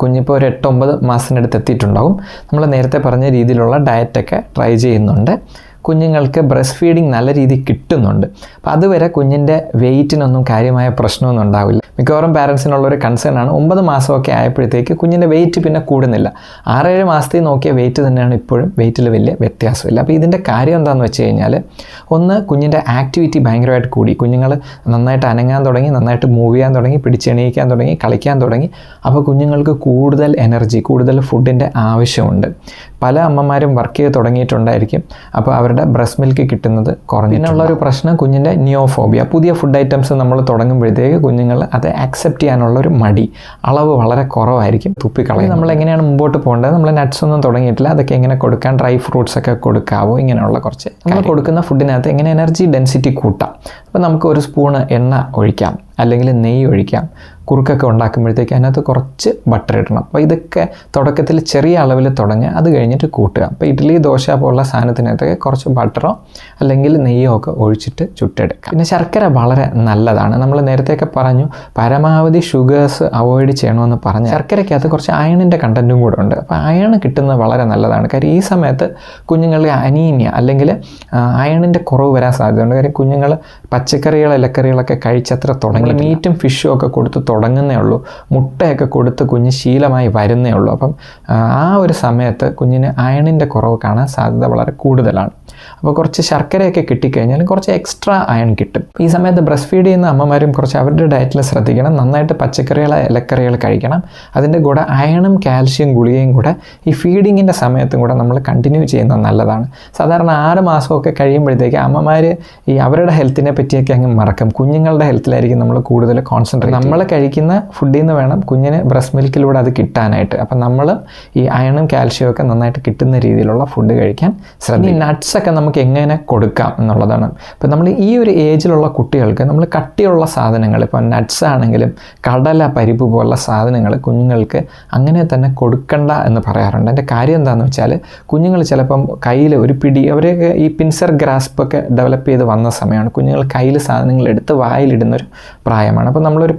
കുഞ്ഞിപ്പോൾ ഒരു എട്ടൊമ്പത് മാസത്തിനടുത്ത് എത്തിയിട്ടുണ്ടാകും നമ്മൾ നേരത്തെ പറഞ്ഞ രീതിയിലുള്ള ഡയറ്റൊക്കെ ട്രൈ ചെയ്യുന്നുണ്ട്. കുഞ്ഞുങ്ങൾക്ക് ബ്രസ്റ്റ് ഫീഡിങ് നല്ല രീതിയിൽ കിട്ടുന്നുണ്ട്. അപ്പോൾ അതുവരെ കുഞ്ഞിന്റെ വെയിറ്റിനൊന്നും കാര്യമായ പ്രശ്നമൊന്നും ഉണ്ടാവില്ല. മിക്കവാറും പാരൻസിനുള്ള ഒരു കൺസേൺ ആണ്. ഒമ്പത് മാസമൊക്കെ ആയപ്പോഴത്തേക്ക് കുഞ്ഞിന്റെ വെയിറ്റ് പിന്നെ കൂടുന്നില്ല. ആറേഴ് മാസത്തിൽ നോക്കിയ വെയിറ്റ് തന്നെയാണ് ഇപ്പോഴും. വെയിറ്റിൽ വലിയ വ്യത്യാസമില്ല. അപ്പോൾ ഇതിന്റെ കാര്യം എന്താണെന്ന് വെച്ച് കഴിഞ്ഞാൽ ഒന്ന് കുഞ്ഞിന്റെ ആക്ടിവിറ്റി ഭയങ്കരമായിട്ട് കൂടി. കുഞ്ഞുങ്ങൾ നന്നായിട്ട് അനങ്ങാൻ തുടങ്ങി നന്നായിട്ട് മൂവ് ചെയ്യാൻ തുടങ്ങി പിടിച്ചെണീക്കാൻ തുടങ്ങി കളിക്കാൻ തുടങ്ങി. അപ്പോൾ കുഞ്ഞുങ്ങൾക്ക് കൂടുതൽ എനർജി കൂടുതൽ ഫുഡിന്റെ ആവശ്യമുണ്ട്. പല അമ്മമാരും വർക്ക് ചെയ്ത് തുടങ്ങിയിട്ടുണ്ടായിരിക്കും. അപ്പോൾ അവരുടെ ബ്രസ്റ്റ് മിൽക്ക് കിട്ടുന്നത് കുറഞ്ഞു ഒരു പ്രശ്നം കുഞ്ഞിന്റെ നിയോഫോബിയ പുതിയ ഫുഡ് ഐറ്റംസ് നമ്മൾ തുടങ്ങുമ്പോഴത്തേക്ക് കുഞ്ഞുങ്ങൾ അത് ആക്സെപ്റ്റ് ചെയ്യാനുള്ള ഒരു മടി. അളവ് വളരെ കുറവായിരിക്കും. തുപ്പിക്കളയും നമ്മൾ എങ്ങനെയാണ് മുമ്പോട്ട് പോകേണ്ടത്? നമ്മൾ നട്ട്സ് ഒന്നും തുടങ്ങിയിട്ടില്ല. അതൊക്കെ എങ്ങനെ കൊടുക്കാൻ? ഡ്രൈ ഫ്രൂട്ട്സ് ഒക്കെ കൊടുക്കാവോ? ഇങ്ങനെയുള്ള കുറച്ച്. നമ്മൾ കൊടുക്കുന്ന ഫുഡിനകത്ത് എങ്ങനെ എനർജി ഡെൻസിറ്റി കൂട്ടാം? അപ്പോൾ നമുക്ക് ഒരു സ്പൂണ് എണ്ണ ഒഴിക്കാം. അല്ലെങ്കിൽ നെയ്യ് ഒഴിക്കാം. കുറുക്കൊക്കെ ഉണ്ടാക്കുമ്പോഴത്തേക്ക് അതിനകത്ത് കുറച്ച് ബട്ടർ ഇടണം. അപ്പോൾ ഇതൊക്കെ തുടക്കത്തിൽ ചെറിയ അളവിൽ തുടങ്ങി അത് കഴിഞ്ഞിട്ട് കൂട്ടുക. അപ്പോൾ ഇഡ്ഡലി ദോശ പോലുള്ള സാധനത്തിനകത്തൊക്കെ കുറച്ച് ബട്ടറോ അല്ലെങ്കിൽ നെയ്യോ ഒക്കെ ഒഴിച്ചിട്ട് ചുട്ടെടുക്കുക. പിന്നെ ശർക്കര വളരെ നല്ലതാണ്. നമ്മൾ നേരത്തെയൊക്കെ പറഞ്ഞു പരമാവധി ഷുഗേഴ്സ് അവോയ്ഡ് ചെയ്യണമെന്ന് പറഞ്ഞ് ശർക്കരയ്ക്കകത്ത് കുറച്ച് അയണിന്റെ കണ്ടന്റും കൂടെ ഉണ്ട്. അപ്പോൾ അയൺ കിട്ടുന്നത് വളരെ നല്ലതാണ്. കാര്യം ഈ സമയത്ത് കുഞ്ഞുങ്ങൾക്ക് അനീമിയ അല്ലെങ്കിൽ അയണിന്റെ കുറവ് വരാൻ സാധ്യതയുണ്ട്. കാര്യം കുഞ്ഞുങ്ങൾ പച്ചക്കറികൾ ഇലക്കറികളൊക്കെ കഴിച്ചത്ര തുടങ്ങി മീറ്റും ഫിഷും ഒക്കെ കൊടുത്ത് തുടങ്ങുന്നേ ഉള്ളൂ. മുട്ടയൊക്കെ കൊടുത്ത് കുഞ്ഞ് ശീലമായി വരുന്നേ ഉള്ളൂ. അപ്പം ആ ഒരു സമയത്ത് കുഞ്ഞിന് അയണിന്റെ കുറവ് കാണാൻ സാധ്യത വളരെ കൂടുതലാണ്. അപ്പോൾ കുറച്ച് ശർക്കരയൊക്കെ കിട്ടിക്കഴിഞ്ഞാൽ കുറച്ച് എക്സ്ട്രാ അയൺ കിട്ടും. ഈ സമയത്ത് ബ്രസ്റ്റ് ഫീഡ് ചെയ്യുന്ന അമ്മമാരും കുറച്ച് അവരുടെ ഡയറ്റിൽ ശ്രദ്ധിക്കണം. നന്നായിട്ട് പച്ചക്കറികൾ ഇലക്കറികൾ കഴിക്കണം. അതിന്റെ കൂടെ അയണും കാൽഷ്യം ഗുളികയും കൂടെ ഈ ഫീഡിങ്ങിന്റെ സമയത്തും കൂടെ നമ്മൾ കണ്ടിന്യൂ ചെയ്യുന്നത് നല്ലതാണ്. സാധാരണ ആറ് മാസമൊക്കെ കഴിയുമ്പോഴത്തേക്ക് അമ്മമാർ ഈ അവരുടെ ഹെൽത്തിനെ പറ്റിയൊക്കെ അങ്ങ് മറക്കും. കുഞ്ഞുങ്ങളുടെ ഹെൽത്തിലായിരിക്കും നമ്മൾ കൂടുതൽ കോൺസെൻട്രേറ്റ് നമ്മൾ കഴിക്കുന്ന ഫുഡിൽ നിന്ന് വേണം കുഞ്ഞിന് ബ്രസ്റ്റ് മിൽക്കിലൂടെ അത് കിട്ടാനായിട്ട്. അപ്പം നമ്മൾ ഈ അയണും കാൽഷ്യവും ഒക്കെ നന്നായിട്ട് കിട്ടുന്ന രീതിയിലുള്ള ഫുഡ് കഴിക്കാൻ ശ്രദ്ധിക്കും ഈ നട്ട്സൊക്കെ നമുക്ക് എങ്ങനെ കൊടുക്കാം എന്നുള്ളതാണ്. ഇപ്പം നമ്മൾ ഈ ഒരു ഏജിലുള്ള കുട്ടികൾക്ക് നമ്മൾ കട്ടിയുള്ള സാധനങ്ങൾ ഇപ്പോൾ നട്ട്സ് ആണെങ്കിലും കടല പരിപ്പ് പോലുള്ള സാധനങ്ങൾ കുഞ്ഞുങ്ങൾക്ക് അങ്ങനെ തന്നെ കൊടുക്കണ്ട എന്ന് പറയാറുണ്ട്. എന്റെ കാര്യം എന്താണെന്ന് വെച്ചാൽ കുഞ്ഞുങ്ങൾ ചിലപ്പം കയ്യിൽ ഒരു പിടി അവരൊക്കെ ഈ പിൻസർ ഗ്രാസ്പ് ഒക്കെ ഡെവലപ്പ് ചെയ്ത് വന്ന സമയമാണ് കുഞ്ഞുങ്ങൾ കയ്യിൽ സാധനങ്ങൾ എടുത്ത് വായിലിടുന്നൊരു പ്രായമാണ്. അപ്പോൾ നമ്മളൊരു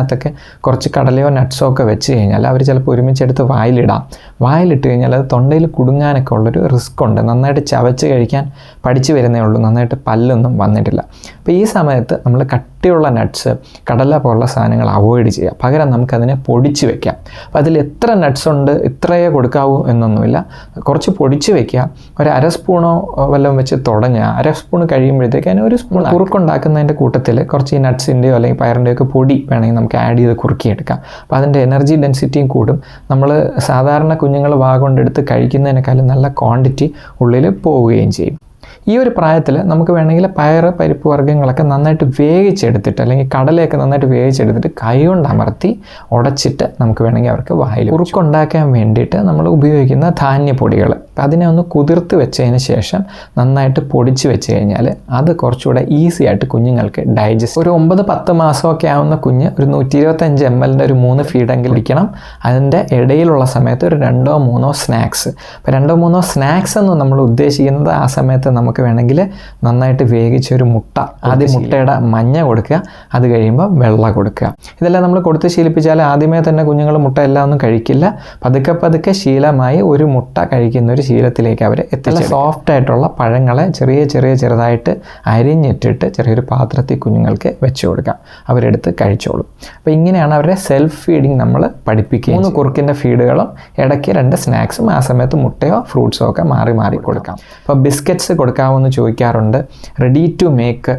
പാത്രത്തിനകത്തൊക്കെ കുറച്ച് കടലയോ നട്ട്സോ ഒക്കെ വെച്ച് കഴിഞ്ഞാൽ അവർ ചിലപ്പോൾ ഒരുമിച്ചെടുത്ത് വായിലിടാം. വായിലിട്ട് കഴിഞ്ഞാൽ അത് തൊണ്ടയിൽ കുടുങ്ങാനൊക്കെ ഉള്ളൊരു റിസ്ക് ഉണ്ട്. നന്നായിട്ട് ചവച്ച് കഴിക്കാൻ പഠിച്ചു വരുന്നേ ഉള്ളൂ. നന്നായിട്ട് പല്ലൊന്നും വന്നിട്ടില്ല. അപ്പോൾ ഈ സമയത്ത് നമ്മൾ കട്ടിയുള്ള നട്ട്സ് കടല പോലുള്ള സാധനങ്ങൾ അവോയ്ഡ് ചെയ്യുക പകരം നമുക്കതിനെ പൊടിച്ച് വെക്കാം. അപ്പോൾ അതിൽ എത്ര നട്ട്സ് ഉണ്ട് ഇത്രയേ കൊടുക്കാവൂ എന്നൊന്നുമില്ല. കുറച്ച് പൊടിച്ച് വെക്കുക. ഒരു അര സ്പൂണോ വല്ലതും വെച്ച് തുടങ്ങുക അര സ്പൂൺ കഴിയുമ്പോഴത്തേക്ക് അതിന് ഒരു സ്പൂൺ കുറുക്കുണ്ടാക്കുന്നതിന്റെ കൂട്ടത്തിൽ കുറച്ച് ഈ നട്ട്സിന്റെയോ അല്ലെങ്കിൽ പയറിന്റെയോ ഒക്കെ പൊടി വേണമെങ്കിൽ നമുക്ക് ആഡ് ചെയ്ത് കുറുക്കിയെടുക്കാം. അപ്പോൾ അതിന്റെ എനർജി ഡെൻസിറ്റിയും കൂടും. നമ്മൾ സാധാരണ കുഞ്ഞുങ്ങൾ വാ കൊണ്ടെടുത്ത് കഴിക്കുന്നതിനേക്കാളും നല്ല ക്വാണ്ടിറ്റി ഉള്ളിൽ പോവുകയും ചെയ്യും. ഈ ഒരു പ്രായത്തിൽ നമുക്ക് വേണമെങ്കിൽ പയർ പരിപ്പ് വർഗങ്ങളൊക്കെ നന്നായിട്ട് വേവിച്ചെടുത്തിട്ട് അല്ലെങ്കിൽ കടലയൊക്കെ നന്നായിട്ട് വേവിച്ചെടുത്തിട്ട് കൈ കൊണ്ട് അമർത്തി ഉടച്ചിട്ട് നമുക്ക് വേണമെങ്കിൽ അവർക്ക് വായിൽ കുറുക്കുണ്ടാക്കാൻ വേണ്ടിയിട്ട് നമ്മൾ ഉപയോഗിക്കുന്ന ധാന്യപ്പൊടികൾ അതിനെ ഒന്ന് കുതിർത്ത് വെച്ചതിന് ശേഷം നന്നായിട്ട് പൊടിച്ച് വെച്ച് കഴിഞ്ഞാൽ അത് കുറച്ചുകൂടെ ഈസി ആയിട്ട് കുഞ്ഞുങ്ങൾക്ക് ഡൈജസ്റ്റ് ഒരു ഒമ്പത് പത്ത് മാസമൊക്കെ ആവുന്ന കുഞ്ഞ് ഒരു നൂറ്റി ഇരുപത്തഞ്ച് എം എല്ലിന്റെ ഒരു മൂന്ന് ഫീഡെങ്കിലും കുടിക്കണം. അതിന്റെ ഇടയിലുള്ള സമയത്ത് ഒരു രണ്ടോ മൂന്നോ സ്നാക്സ് അപ്പോൾ രണ്ടോ മൂന്നോ സ്നാക്സ് എന്ന് നമ്മൾ ഉദ്ദേശിക്കുന്നത് ആ സമയത്ത് നമുക്ക് വേണമെങ്കിൽ നന്നായിട്ട് വേവിച്ച ഒരു മുട്ട ആദ്യം മുട്ടയുടെ മഞ്ഞ കൊടുക്കുക അത് കഴിയുമ്പോൾ വെള്ള കൊടുക്കുക. ഇതെല്ലാം നമ്മൾ കൊടുത്ത് ശീലിപ്പിച്ചാൽ ആദ്യമേ തന്നെ കുഞ്ഞുങ്ങൾ മുട്ട എല്ലാം ഒന്നും കഴിക്കില്ല. പതുക്കെ പതുക്കെ ശീലമായി ഒരു മുട്ട കഴിക്കുന്ന ഒരു ശീലത്തിലേക്ക് അവർ എത്തില്ല സോഫ്റ്റ് ആയിട്ടുള്ള പഴങ്ങളെ ചെറിയ ചെറിയ ചെറുതായിട്ട് അരിഞ്ഞിട്ടിട്ട് ചെറിയൊരു പാത്രത്തിൽ കുഞ്ഞുങ്ങൾക്ക് വെച്ച് കൊടുക്കാം. അവരെടുത്ത് കഴിച്ചോളും. അപ്പോൾ ഇങ്ങനെയാണ് അവരുടെ സെൽഫ് ഫീഡിങ് നമ്മൾ പഠിപ്പിക്കുക മൂന്ന് കുറുക്കിന്റെ ഫീഡുകളും ഇടയ്ക്ക് രണ്ട് സ്നാക്സും ആ സമയത്ത് മുട്ടയോ ഫ്രൂട്ട്സോ ഒക്കെ മാറി മാറി കൊടുക്കാം. അപ്പോൾ ബിസ്ക്കറ്റ്സ് കൊടുക്കാമെന്ന് ചോദിക്കാറുണ്ട്. റെഡി ടു മേക്ക്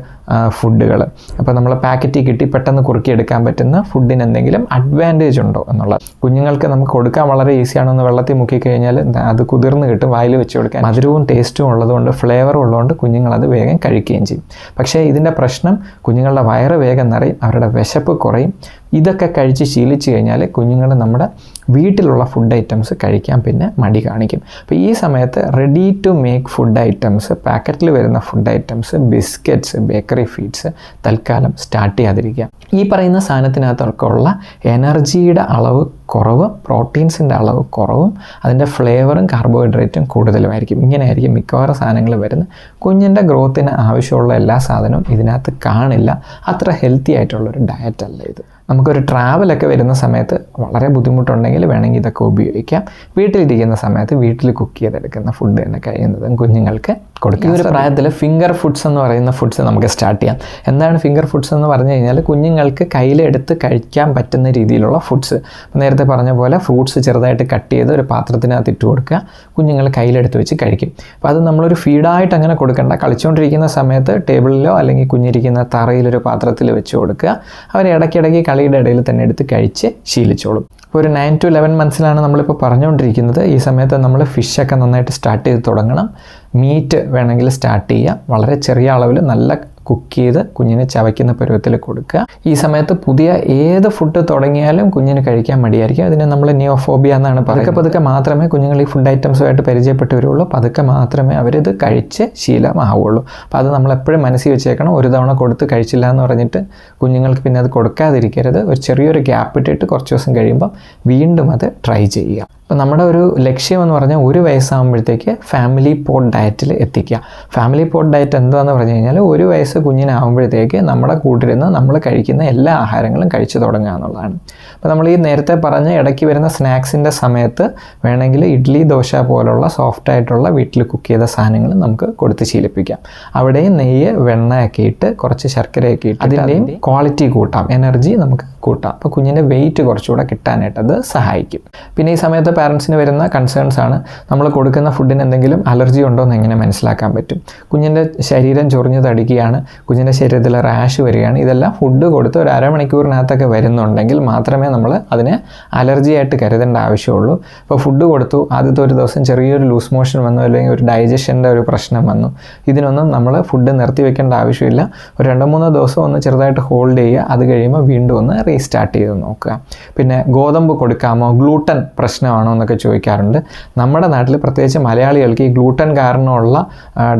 ഫുഡുകൾ അപ്പോൾ നമ്മൾ പാക്കറ്റിൽ കിട്ടി പെട്ടെന്ന് കുറുക്കിയെടുക്കാൻ പറ്റുന്ന ഫുഡിന് എന്തെങ്കിലും അഡ്വാന്റേജ് ഉണ്ടോ എന്നുള്ളത്. കുഞ്ഞുങ്ങൾക്ക് നമുക്ക് കൊടുക്കാൻ വളരെ ഈസിയാണെന്ന് വെള്ളത്തിൽ മുക്കി കഴിഞ്ഞാൽ അത് കുതിർന്ന് കിട്ടും വായിൽ വെച്ച് കൊടുക്കാൻ. മധുരവും ടേസ്റ്റും ഉള്ളതുകൊണ്ട് ഫ്ലേവറും ഉള്ളതുകൊണ്ട് കുഞ്ഞുങ്ങൾ അത് വേഗം കഴിക്കുകയും ചെയ്യും. പക്ഷേ ഇതിന്റെ പ്രശ്നം കുഞ്ഞുങ്ങളുടെ വയറ് വേഗം നിറയും അവരുടെ വിശപ്പ് കുറയും. ഇതൊക്കെ കഴിച്ച് ശീലിച്ചു കഴിഞ്ഞാൽ കുഞ്ഞുങ്ങൾ നമ്മുടെ വീട്ടിലുള്ള ഫുഡ് ഐറ്റംസ് കഴിക്കാൻ പിന്നെ മടി കാണിക്കും. അപ്പോൾ ഈ സമയത്ത് ready to make food items പാക്കറ്റിൽ വരുന്ന food items biscuits bakery feeds തൽക്കാലം സ്റ്റാർട്ട് ചെയ്യാതിരിക്കുക. ഈ പറയുന്ന സാധനത്തിനകത്തൊക്കെ ഉള്ള എനർജിയുടെ അളവ് കുറവ് പ്രോട്ടീൻസിന്റെ അളവ് കുറവും അതിന്റെ ഫ്ലേവറും കാർബോഹൈഡ്രേറ്റും കൂടുതലുമായിരിക്കും. ഇങ്ങനെയായിരിക്കും മിക്കവാറും സാധനങ്ങൾ വരുന്നത്. കുഞ്ഞിന്റെ ഗ്രോത്തിന് ആവശ്യമുള്ള എല്ലാ സാധനവും ഇതിനകത്ത് കാണില്ല. അത്ര ഹെൽത്തി ആയിട്ടുള്ളൊരു ഡയറ്റല്ല ഇത്. നമുക്കൊരു ട്രാവലൊക്കെ വരുന്ന സമയത്ത് വളരെ ബുദ്ധിമുട്ടുണ്ടെങ്കിൽ വേണമെങ്കിൽ ഇതൊക്കെ ഉപയോഗിക്കാം. വീട്ടിലിരിക്കുന്ന സമയത്ത് വീട്ടിൽ കുക്ക് ചെയ്തെടുക്കുന്ന ഫുഡ് തന്നെ കഴിയുന്നതും കുഞ്ഞുങ്ങൾക്ക് കൊടുക്കുക ഈ ഒരു പ്രായത്തിൽ ഫിംഗർ ഫുഡ്സ് എന്ന് പറയുന്ന ഫുഡ്സ് നമുക്ക് സ്റ്റാർട്ട് ചെയ്യാം. എന്താണ് ഫിംഗർ ഫുഡ്സ് എന്ന് പറഞ്ഞു കഴിഞ്ഞാൽ കുഞ്ഞുങ്ങൾക്ക് കയ്യിലെടുത്ത് കഴിക്കാൻ പറ്റുന്ന രീതിയിലുള്ള ഫുഡ്സ് നേരത്തെ പറഞ്ഞ പോലെ ഫ്രൂട്ട്സ് ചെറുതായിട്ട് കട്ട് ചെയ്ത് ഒരു പാത്രത്തിനകത്ത് ഇട്ട് കൊടുക്കുക. കുഞ്ഞുങ്ങൾ കയ്യിലെടുത്ത് വെച്ച് കഴിക്കും. അപ്പോൾ അത് നമ്മളൊരു ഫീഡായിട്ട് അങ്ങനെ കൊടുക്കേണ്ട. കളിച്ചുകൊണ്ടിരിക്കുന്ന സമയത്ത് ടേബിളിലോ അല്ലെങ്കിൽ കുഞ്ഞിരിക്കുന്ന തറയിലൊരു പാത്രത്തിൽ വെച്ച് കൊടുക്കുക. അവർ ഇടയ്ക്കിടയ്ക്ക് കളിയുടെ ഇടയിൽ തന്നെ എടുത്ത് കഴിച്ച് ശീലിച്ചോളും. ഇപ്പോൾ ഒരു നയൻ ടു ലെവൻ മന്ത്സിലാണ് നമ്മളിപ്പോൾ പറഞ്ഞുകൊണ്ടിരിക്കുന്നത്. ഈ സമയത്ത് നമ്മൾ ഫിഷൊക്കെ നന്നായിട്ട് സ്റ്റാർട്ട് ചെയ്ത് തുടങ്ങണം. മീറ്റ് വേണമെങ്കിൽ സ്റ്റാർട്ട് ചെയ്യുക വളരെ ചെറിയ അളവിൽ നല്ല കുക്ക് ചെയ്ത് കുഞ്ഞിന് ചവയ്ക്കുന്ന പരുവത്തിൽ കൊടുക്കുക. ഈ സമയത്ത് പുതിയ ഏത് ഫുഡ് തുടങ്ങിയാലും കുഞ്ഞിന് കഴിക്കാൻ മടിയായിരിക്കും. അതിനെ നമ്മൾ നിയോഫോബിയ എന്നാണ് പതുക്കെ പതുക്കെ മാത്രമേ കുഞ്ഞുങ്ങൾ ഈ ഫുഡ് ഐറ്റംസുമായിട്ട് പരിചയപ്പെട്ട് വരുള്ളൂ. പതുക്കെ മാത്രമേ അവരിത് കഴിച്ച് ശീലമാവുള്ളൂ. അപ്പോൾ അത് നമ്മൾ എപ്പോഴും മനസ്സിൽ വെച്ചേക്കണം. ഒരു തവണ കൊടുത്ത് കഴിച്ചില്ല എന്ന് പറഞ്ഞിട്ട് കുഞ്ഞുങ്ങൾക്ക് പിന്നെ അത് കൊടുക്കാതിരിക്കരുത്. ഒരു ചെറിയൊരു ഗ്യാപ്പ് ഇട്ടിട്ട് കുറച്ച് ദിവസം കഴിയുമ്പം വീണ്ടും അത് ട്രൈ ചെയ്യുക. അപ്പോൾ നമ്മുടെ ഒരു ലക്ഷ്യം എന്ന് പറഞ്ഞാൽ ഒരു വയസ്സാകുമ്പോഴത്തേക്ക് ഫാമിലി പോഡ് ഡയറ്റിൽ എത്തിക്കുക. ഫാമിലി പോഡ് ഡയറ്റ് എന്താണെന്ന് പറഞ്ഞു കഴിഞ്ഞാൽ ഒരു വയസ്സ് കുഞ്ഞിനാകുമ്പോഴത്തേക്ക് നമ്മുടെ കൂട്ടിരുന്ന് നമ്മൾ കഴിക്കുന്ന എല്ലാ ആഹാരങ്ങളും കഴിച്ചു തുടങ്ങുക എന്നുള്ളതാണ്. അപ്പോൾ നമ്മൾ ഈ നേരത്തെ പറഞ്ഞ ഇടയ്ക്ക് വരുന്ന സ്നാക്സിന്റെ സമയത്ത് വേണമെങ്കിൽ ഇഡ്ഡലി ദോശ പോലുള്ള സോഫ്റ്റ് ആയിട്ടുള്ള വീട്ടിൽ കുക്ക് ചെയ്ത സാധനങ്ങൾ നമുക്ക് കൊടുത്ത് ശീലിപ്പിക്കാം. അവിടെയും നെയ്യ് വെണ്ണയൊക്കെ ഇട്ട് കുറച്ച് ശർക്കരയൊക്കെ ഇട്ട് അതിന്റെയും ക്വാളിറ്റി കൂട്ടാം. എനർജി നമുക്ക് കൂട്ടാം. അപ്പോൾ കുഞ്ഞിന്റെ വെയിറ്റ് കുറച്ചുകൂടെ കിട്ടാനായിട്ട് അത് സഹായിക്കും. പിന്നെ ഈ സമയത്ത് പാരൻസിന് വരുന്ന കൺസേൺസ് ആണ്. നമ്മൾ കൊടുക്കുന്ന ഫുഡിന് എന്തെങ്കിലും അലർജി ഉണ്ടോ എന്ന് എങ്ങനെ മനസ്സിലാക്കാൻ പറ്റും. കുഞ്ഞിന്റെ ശരീരം ചൊറിഞ്ഞു തടിക്കുകയാണ്. കുഞ്ഞിന്റെ ശരീരത്തിൽ റാഷ് വരികയാണ്. ഇതെല്ലാം ഫുഡ് കൊടുത്ത് ഒരു അരമണിക്കൂറിനകത്തൊക്കെ വരുന്നുണ്ടെങ്കിൽ മാത്രമേ നമ്മൾ അതിനെ അലർജി ആയിട്ട് കരുതേണ്ട ആവശ്യമുള്ളൂ. അപ്പോൾ ഫുഡ് കൊടുത്തു. ആദ്യത്തെ ഒരു ദിവസം ചെറിയൊരു ലൂസ് മോഷൻ വന്നു അല്ലെങ്കിൽ ഒരു ഡൈജഷന്റെ ഒരു പ്രശ്നം വന്നു. ഇതിനൊന്നും നമ്മൾ ഫുഡ് നിർത്തി വെക്കേണ്ട ആവശ്യമില്ല. ഒരു രണ്ടോ മൂന്നോ ദിവസം ഒന്ന് ചെറുതായിട്ട് ഹോൾഡ് ചെയ്യുക. അത് കഴിയുമ്പോൾ വീണ്ടും ഒന്ന് റീസ്റ്റാർട്ട് ചെയ്ത് നോക്കുക. പിന്നെ ഗോതമ്പ് കൊടുക്കാമോ? ഗ്ലൂട്ടൻ പ്രശ്നമാണോ എന്നൊക്കെ ചോദിക്കാറുണ്ട്. നമ്മുടെ നാട്ടിൽ പ്രത്യേകിച്ച് മലയാളികൾക്ക് ഈ ഗ്ലൂട്ടൻ കാരണമുള്ള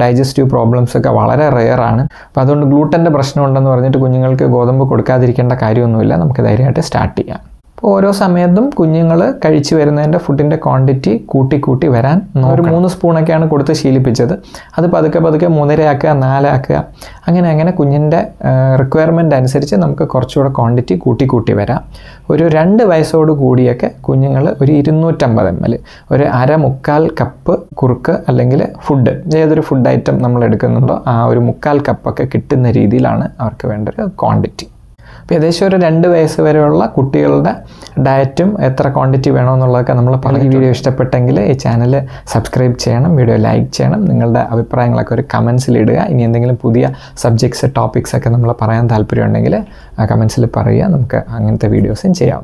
ഡൈജസ്റ്റീവ് പ്രോബ്ലംസ് ഒക്കെ വളരെ റെയറാണ് അപ്പോൾ അതുകൊണ്ട് ഗ്ലൂട്ടന്റെ പ്രശ്നമുണ്ടെന്ന് പറഞ്ഞിട്ട് കുഞ്ഞുങ്ങൾക്ക് ഗോതമ്പ് കൊടുക്കാതിരിക്കേണ്ട കാര്യമൊന്നുമില്ല. നമുക്ക് ധൈര്യമായിട്ട് സ്റ്റാർട്ട് ചെയ്യാം. ഓരോ സമയത്തും കുഞ്ഞുങ്ങൾ കഴിച്ചു വരുന്നതിന്റെ ഫുഡിന്റെ ക്വാണ്ടിറ്റി കൂട്ടി കൂട്ടി വരാൻ ഒരു മൂന്ന് സ്പൂണൊക്കെയാണ് കൊടുത്ത് ശീലിപ്പിച്ചത്. അത് പതുക്കെ പതുക്കെ മൂന്നരയാക്കുക നാലാക്കുക അങ്ങനെ അങ്ങനെ കുഞ്ഞിന്റെ റിക്വയർമെന്റ് അനുസരിച്ച് നമുക്ക് കുറച്ചുകൂടെ ക്വാണ്ടിറ്റി കൂട്ടി കൂട്ടി വരാം. ഒരു രണ്ട് വയസ്സോട് കൂടിയൊക്കെ കുഞ്ഞുങ്ങൾ ഒരു ഇരുന്നൂറ്റമ്പത് എം എൽ ഒരു അര മുക്കാൽ കപ്പ് കുറുക്ക് അല്ലെങ്കിൽ ഫുഡ് ഏതൊരു ഫുഡ് ഐറ്റം നമ്മൾ എടുക്കുന്നുണ്ടോ ആ ഒരു മുക്കാൽ കപ്പൊക്കെ കിട്ടുന്ന രീതിയിലാണ് അവർക്ക് വേണ്ട ഒരു ക്വാണ്ടിറ്റി അപ്പോൾ ഏകദേശം ഒരു രണ്ട് വയസ്സ് വരെയുള്ള കുട്ടികളുടെ ഡയറ്റും എത്ര ക്വാണ്ടിറ്റി വേണമെന്നുള്ളതൊക്കെ നമ്മൾ പറഞ്ഞ വീഡിയോ ഇഷ്ടപ്പെട്ടെങ്കിൽ ഈ ചാനൽ സബ്സ്ക്രൈബ് ചെയ്യണം വീഡിയോ ലൈക്ക് ചെയ്യണം. നിങ്ങളുടെ അഭിപ്രായങ്ങളൊക്കെ ഒരു കമൻസിൽ ഇടുക. ഇനി എന്തെങ്കിലും പുതിയ സബ്ജക്ട്സ് ടോപ്പിക്സ് ഒക്കെ നമ്മൾ പറയാൻ താല്പര്യമുണ്ടെങ്കിൽ കമൻസിൽ പറയുക. നമുക്ക് അങ്ങനത്തെ വീഡിയോസും ചെയ്യാം